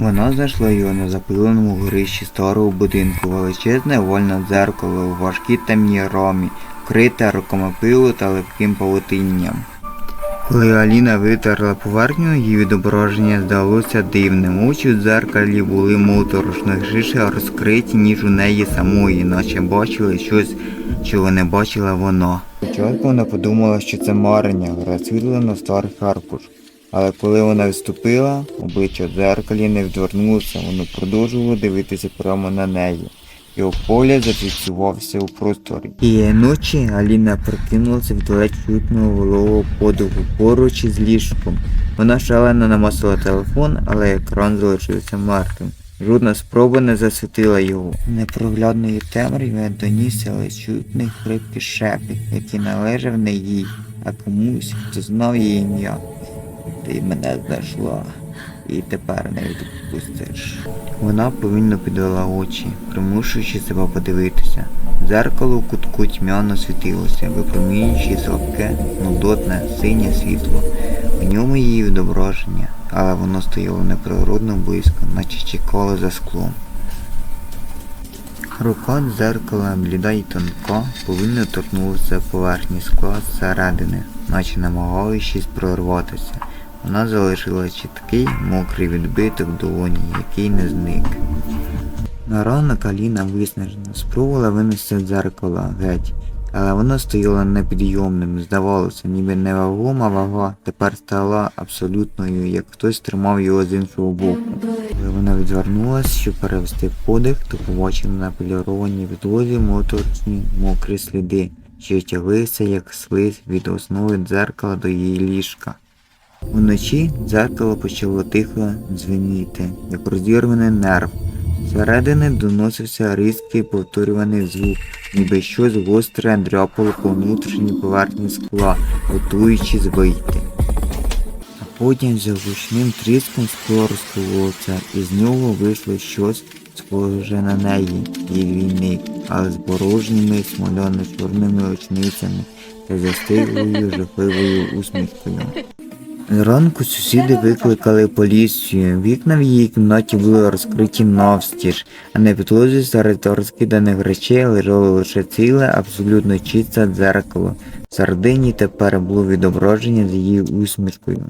Вона знайшла його на запиленому горищі старого будинку, величезне вольне дзеркало у важкій темній рамі, вкрите роками пилу та липким павутинням. Коли Аліна витерла поверхню, її відображення здалося дивним. Очі в дзеркалі були моторошно шише розкриті, ніж у неї самої, наче бачили щось, чого не бачила вона. Спочатку вона подумала, що це марення, розсвітлено старих аркуш. Але коли вона відступила, обличчя в дзеркалі не відвернулося, воно продовжувало дивитися прямо на неї. Його погляд зафіксувався у просторі. Тієї ночі Аліна прокинулася від ледь чутного вологого подуху поруч із ліжком. Вона шалено намасила телефон, але екран залишився мертвим. Жодна спроба не засвітила його. Непроглядної темряви донісся ледь чутний хрипкий шепіт, який належав не їй, а комусь, хто знав її ім'я. Ти мене знайшла і тепер не відпустиш. Вона повільно підвела очі, примушуючи себе подивитися. Дзеркало в кутку тьмяно світилося, випромінюючи слабке, нудотне, синє світло. В ньому її відображення, але воно стояло неприродно близько, наче чекало за склом. Рука дзеркала, бліда й тонка, повільно торкнулася поверхні скла зсередини, наче намагаючись прорватися. Вона залишила чіткий, мокрий відбиток долоні, який не зник. На ранок Аліна виснажена, спробувала винести дзеркало геть, але воно стояло непідйомним, здавалося, ніби невагома вага тепер стала абсолютною, як хтось тримав його з іншого боку. Коли вона відвернулась, щоб перевести подих, то побачила на полірованій підлозі моторошні мокрі сліди, що тяглися як слиз від основи дзеркала до її ліжка. Уночі дзеркало почало тихо дзвеніти, як розірваний нерв. Зсередини доносився різкий повторюваний звук, ніби щось гостре дряпало по внутрішній поверхні скла, готуючись вийти. А потім за гучним тріском скло розкололося, і з нього вийшло щось схоже на неї, її двійник, але з порожніми смоляно-чорними очницями та застиглою жахливою усмішкою. Зранку сусіди викликали поліцію. Вікна в її кімнаті були розкриті навстіж, а на підлозі серед розкиданих речей лежало лише ціле, абсолютно чисте дзеркало. Сардині тепер було відображення з її усмішкою.